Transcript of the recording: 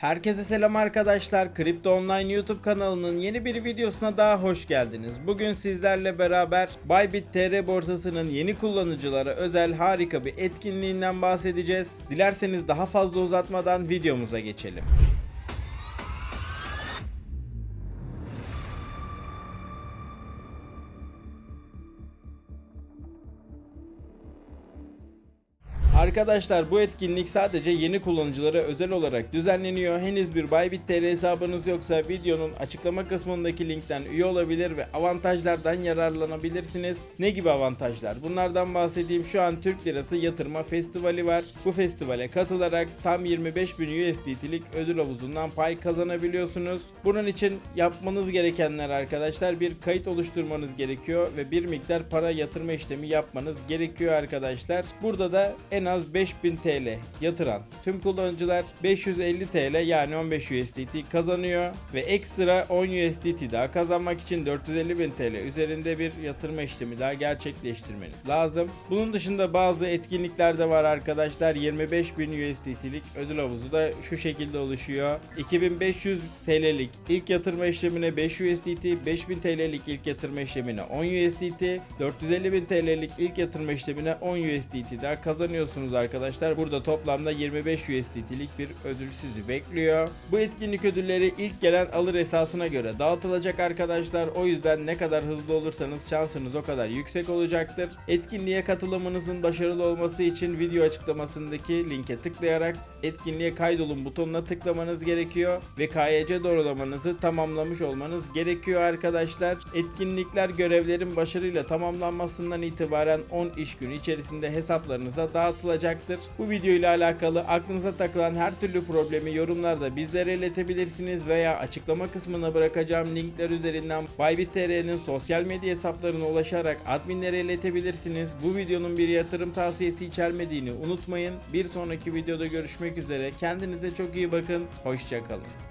Herkese selam arkadaşlar. Kripto Online YouTube kanalının yeni bir videosuna daha hoş geldiniz. Bugün sizlerle beraber Bybit TR borsasının yeni kullanıcılara özel harika bir etkinliğinden bahsedeceğiz. Dilerseniz daha fazla uzatmadan videomuza geçelim. Arkadaşlar bu etkinlik sadece yeni kullanıcılara özel olarak düzenleniyor. Henüz bir Bybit TR hesabınız yoksa videonun açıklama kısmındaki linkten üye olabilir ve avantajlardan yararlanabilirsiniz. Ne gibi avantajlar? Bunlardan bahsedeyim. Şu an Türk Lirası Yatırma Festivali var. Bu festivale katılarak tam 25.000 USDT'lik ödül havuzundan pay kazanabiliyorsunuz. Bunun için yapmanız gerekenler arkadaşlar bir kayıt oluşturmanız gerekiyor ve bir miktar para yatırma işlemi yapmanız gerekiyor arkadaşlar. Burada da en az 5000 TL yatıran tüm kullanıcılar 550 TL yani 15 USDT kazanıyor ve ekstra 10 USDT daha kazanmak için 450 bin TL üzerinde bir yatırma işlemi daha gerçekleştirmeniz lazım. Bunun dışında bazı etkinlikler de var arkadaşlar. 25 bin USDT'lik ödül havuzu da şu şekilde oluşuyor. 2500 TL'lik ilk yatırma işlemine 5 USDT, 5000 TL'lik ilk yatırma işlemine 10 USDT, 450 bin TL'lik ilk yatırma işlemine 10 USDT daha kazanıyorsunuz arkadaşlar. Burada toplamda 25 USDT'lik bir ödül sizi bekliyor. Bu etkinlik ödülleri ilk gelen alır esasına göre dağıtılacak arkadaşlar. O yüzden ne kadar hızlı olursanız şansınız o kadar yüksek olacaktır. Etkinliğe katılımınızın başarılı olması için video açıklamasındaki linke tıklayarak etkinliğe kaydolun butonuna tıklamanız gerekiyor ve KYC doğrulamanızı tamamlamış olmanız gerekiyor arkadaşlar. Etkinlikler görevlerin başarıyla tamamlanmasından itibaren 10 iş günü içerisinde hesaplarınıza dağıtılacaktır. Bu video ile alakalı aklınıza takılan her türlü problemi yorumlarda bizlere iletebilirsiniz veya açıklama kısmına bırakacağım linkler üzerinden Bybit TR'nin sosyal medya hesaplarına ulaşarak adminlere iletebilirsiniz. Bu videonun bir yatırım tavsiyesi içermediğini unutmayın. Bir sonraki videoda görüşmek üzere. Kendinize çok iyi bakın. Hoşçakalın.